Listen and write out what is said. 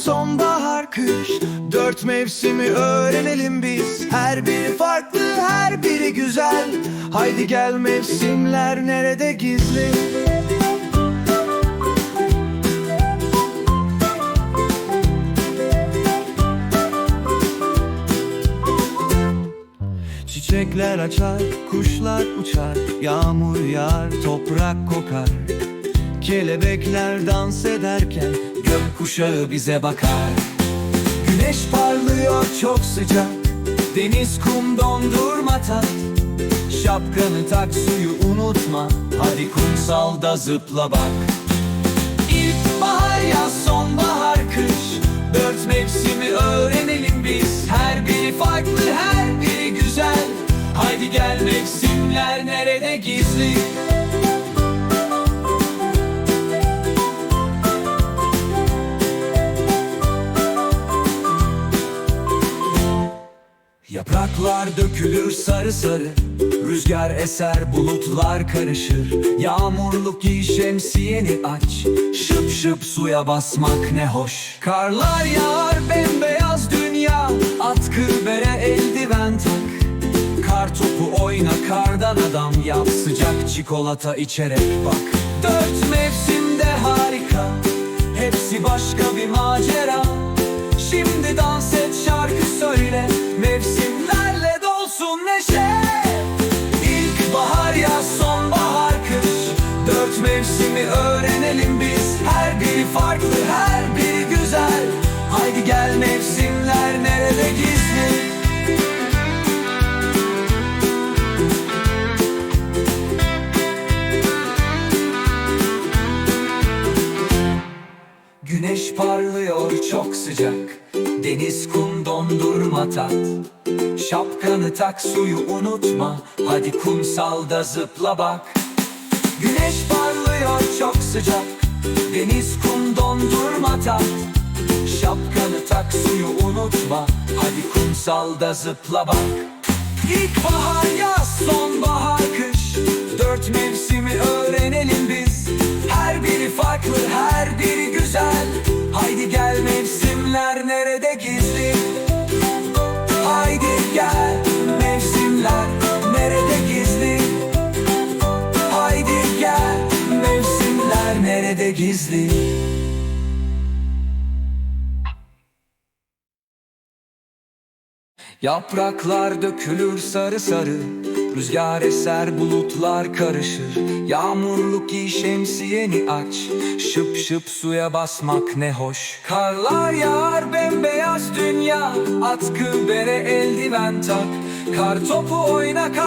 sonbahar, kış. Dört mevsimi öğrenelim biz. Her biri farklı, her biri güzel. Haydi gel mevsimler nerede gizli? Çiçekler açar, kuşlar uçar Yağmur yağar, toprak kokar. Kelebekler dans ederken Gökkuşağı bize bakar. Güneş parlıyor çok sıcak. Deniz kum dondurma tat. Şapkanı tak suyu unutma. Hadi kumsalda zıpla bak. İlkbahar yaz sonbahar kış. Dört mevsimi öğrenelim biz. Her biri farklı her biri güzel. Haydi gel mevsimler nerede gizli Yapraklar dökülür sarı sarı Rüzgar eser bulutlar karışır. Yağmurluk giy şemsiyeni aç Şıp şıp suya basmak ne hoş. Karlar yağar bembeyaz dünya Atkı bere eldiven tak. Kar topu oyna kardan adam yap Sıcak çikolata içerek bak. Dört mevsimde harika Hepsi başka bir macera. Şimdi dans et şarkı söyle farklı her biri güzel. Haydi gel mevsimler nerede gizli? Güneş parlıyor çok sıcak. Deniz kum dondurma tat. Şapkanı tak suyu unutma. Hadi kumsalda zıpla bak. Güneş parlıyor çok sıcak Deniz kum dondurma tat Şapkanı tak suyu unutma. Hadi kumsalda zıpla bak. İlkbahar yaz sonbahar kış. Dört mevsimi öğrenelim biz. Her biri farklı her biri güzel. Haydi gel mevsimler nerede gizli? Haydi gel mevsimler nerede gizli. Yapraklar dökülür sarı sarı Rüzgar eser bulutlar karışır. Yağmurluk giy şemsiyeni aç Şıp şıp suya basmak ne hoş. Karlar yağar bembeyaz dünya Atkı bere eldiven tak. Kar topu oyna kar